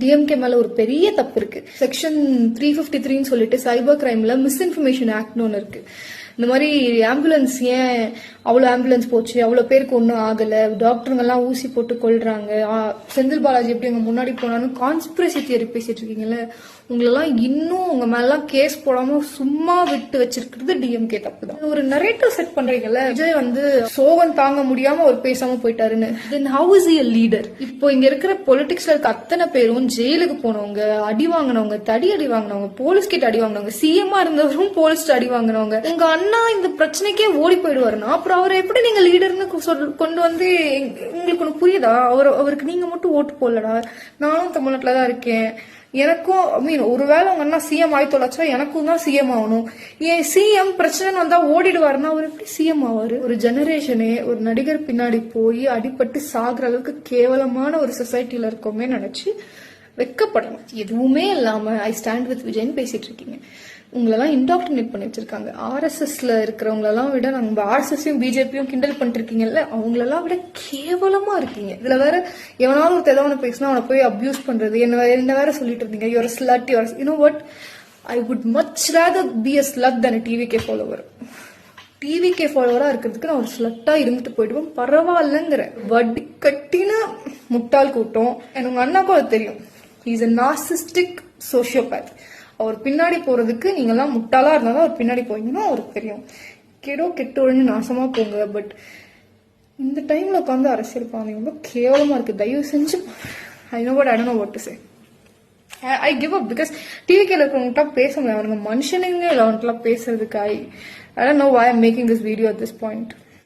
DMK மேல ஒரு பெரிய தப்பு இருக்கு. செக்ஷன் த்ரீ ஃபிஃப்டி த்ரீன்னு சொல்லிட்டு சைபர் கிரைம்ல மிஸ்இன்ஃபர்மேஷன் ஆக்ட்னு ஒன்று இருக்கு. இந்த மாதிரி ஆம்புலன்ஸ் ஏன் அவ்வளோ ஆம்புலன்ஸ் போச்சு? அவ்வளோ பேருக்கு ஒன்றும் ஆகலை. டாக்டருங்கெல்லாம் ஊசி போட்டு கொள்றாங்க செந்தில் பாலாஜி எப்படி அங்கே முன்னாடி போனாலும் கான்ஸ்பிரசி தியரி பேசிட்டு இருக்கீங்கல்ல? உங்களெல்லாம் இன்னும் உங்கள் மேலாம் கேஸ் போடாமல் சும்மா விட்டு வச்சிருக்கிறது டிஎம்கே தப்பு தான். ஒரு நரேட்டர் செட் பண்ணுறீங்கல்ல விஜய் வந்து சோகம் தாங்க முடியாமல் அவர் பேசாமல் போயிட்டாருன்னு. Then how is a leader இப்போ இங்கே இருக்கிற பொலிட்டிக்ஸில் இருக்க அத்தனை பேரும் ஜெயிலுக்கு போனவங்க அடி வாங்கினவங்க தடி அடி வாங்கினவங்க போலீஸ் கிட்ட அடி வாங்கினவங்க சிஎம்ஆ இருந்தவரும் போலீஸ் அடி வாங்கினவங்க. உங்க அண்ணா இந்த பிரச்சனைக்கே ஓடி போயிடுவாருன்னா அப்புறம் அவரை எப்படி நீங்க லீடர்னு சொல்- கொண்டு வந்து உங்களுக்கு ஒன்று புரியுதா? அவர் அவருக்கு நீங்க மட்டும் ஓட்டு போடலடா. நானும் தமிழ்நாட்டில் தான் இருக்கேன். எனக்கும் ஐ மீன் ஒருவேளை உங்க அண்ணா சிஎம் ஆகி தொலைச்சா எனக்கும் தான் சிஎம் ஆகணும். ஏன் சிஎம் பிரச்சனை வந்தா ஓடிடுவாருன்னா அவர் எப்படி சிஎம் ஆவாரு? ஒரு ஜெனரேஷனே ஒரு நடிகர் பின்னாடி போய் அடிபட்டு சாகுற அளவுக்கு கேவலமான ஒரு சொசைட்டில இருக்கோமே நினைச்சு வெக்கப்படணும். எதுவுமே இல்லாம ஐ ஸ்டாண்ட் வித் விஜய்னு பேசிட்டு இருக்கீங்க. உங்களெல்லாம் இன்டாக்டினேட் பண்ணி வச்சிருக்காங்க. ஆர்எஸ்எஸ்ல இருக்கிறவங்களெல்லாம் விட நம்ம ஆர்எஸ்எஸ்ஸையும் பிஜேபியும் கிண்டல் பண்ணிட்டு இருக்கீங்கல்ல அவங்களெல்லாம் விட கேவலமா இருக்கீங்க. இதுல வேற எவனாலும் ஒரு ஏதாவது பேசினா அவனை போய் அப்யூஸ் பண்றது என்ன என்ன வேற சொல்லிட்டு இருந்தீங்க. Your slut your you know what I would much rather be a slut than TVK follower TVK ஃபாலோவராக இருக்கிறதுக்கு நான் ஒரு ஸ்லட்டாக இருந்துட்டு போயிடுவேன். பரவாயில்லங்கிற. வட்டி கட்டின முட்டாள் கூட்டம். எனக்கு அண்ணாக்கும் அது தெரியும். இஸ் அ நார்சிஸ்டிக் சோஷியோபேத் அவர் பின்னாடி போறதுக்கு நீங்கெல்லாம் முட்டாளா இருந்தாலும் அவர் பின்னாடி போவீங்கன்னா அவருக்கு தெரியும். கெடோ கெட்டு ஒழிஞ்சு நாசமா போங்க பட் இந்த டைம்ல உட்காந்து அரசியல் பாருங்க ரொம்ப கேவலமா இருக்கு. தயவு செஞ்சு I know but I don't know what to say I give up because டிவிக்கில் இருக்கிறவங்ககிட்ட பேச முடியாது. அவனுங்க மனுஷனுங்க இல்லை அவன்கிட்ட பேசுறதுக்கு I I don't know why I'm making this video at this point